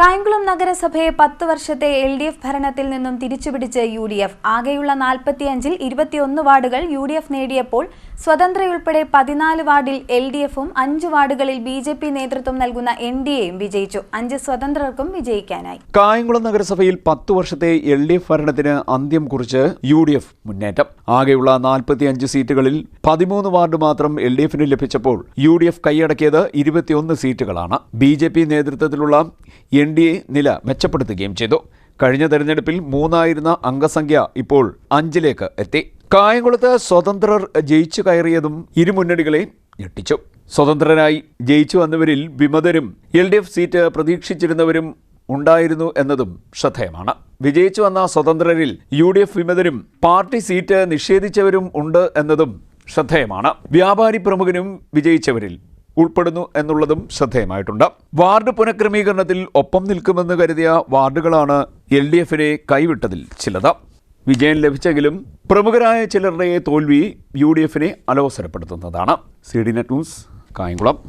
കായംകുളം നഗരസഭയെ പത്ത് വർഷത്തെ L D F ഭരണത്തിൽ നിന്നും തിരിച്ചുപിടിച്ച് യു ഡി എഫ്. ആകെയുള്ള നാൽപ്പത്തിയഞ്ചിൽ ഇരുപത്തിയൊന്ന് വാർഡുകൾ യു ഡി എഫ് നേടിയപ്പോൾ സ്വതന്ത്രയുൾപ്പെടെ പതിനാല് വാർഡിൽ എൽ ഡി എഫും അഞ്ച് വാർഡുകളിൽ ബി ജെ പി നേതൃത്വം നൽകുന്ന എൻ ഡി എയും വിജയിച്ചു. അഞ്ച് സ്വതന്ത്രർക്കും വിജയിക്കാനായി. കായംകുളം നഗരസഭയിൽ പത്ത് വർഷത്തെ എൽ ഡി എഫ് ഭരണത്തിന് അന്ത്യം കുറിച്ച് യു ഡി എഫ് മുന്നേറ്റം. ആകെയുള്ള നാൽപ്പത്തിയഞ്ച് സീറ്റുകളിൽ പതിമൂന്ന് വാർഡ് മാത്രം എൽ ഡി എഫിന് ലഭിച്ചപ്പോൾ യു ഡി എഫ് കൈയടക്കിയത് ഇരുപത്തിയൊന്ന് സീറ്റുകളാണ്. ബി ജെ പി നേതൃത്വത്തിലുള്ള എൻ ഡി എ നില മെച്ചപ്പെടുത്തുകയും ചെയ്തു. കഴിഞ്ഞ തെരഞ്ഞെടുപ്പിൽ മൂന്നായിരുന്ന അംഗസംഖ്യ ഇപ്പോൾ അഞ്ചിലേക്ക് എത്തി. കായംകുളത്ത് സ്വതന്ത്രർ ജയിച്ചു കയറിയതും ഇരുമുന്നണികളെ ഞെട്ടിച്ചു. സ്വതന്ത്രരായി ജയിച്ചു വന്നവരിൽ വിമതരും എൽ ഡി എഫ് സീറ്റ് പ്രതീക്ഷിച്ചിരുന്നവരും ഉണ്ടായിരുന്നു എന്നതും ശ്രദ്ധേയമാണ്. വിജയിച്ചു വന്ന സ്വതന്ത്രരിൽ യു ഡി എഫ് വിമതരും പാർട്ടി സീറ്റ് നിഷേധിച്ചവരും ഉണ്ട് എന്നതും ശ്രദ്ധേയമാണ്. വ്യാപാരി പ്രമുഖനും വിജയിച്ചവരിൽ ഉൾപ്പെടുന്നു എന്നുള്ളതും ശ്രദ്ധേയമായിട്ടുണ്ട്. വാർഡ് പുനഃക്രമീകരണത്തിൽ ഒപ്പം നിൽക്കുമെന്ന് കരുതിയ വാർഡുകളാണ് എൽ ഡി എഫിനെ കൈവിട്ടതിൽ ചിലത്. വിജയം ലഭിച്ചെങ്കിലും പ്രമുഖരായ ചിലരുടെ തോൽവി യു ഡി എഫിനെ അലോസരപ്പെടുത്തുന്നതാണ്. C D net news Kayamkulam.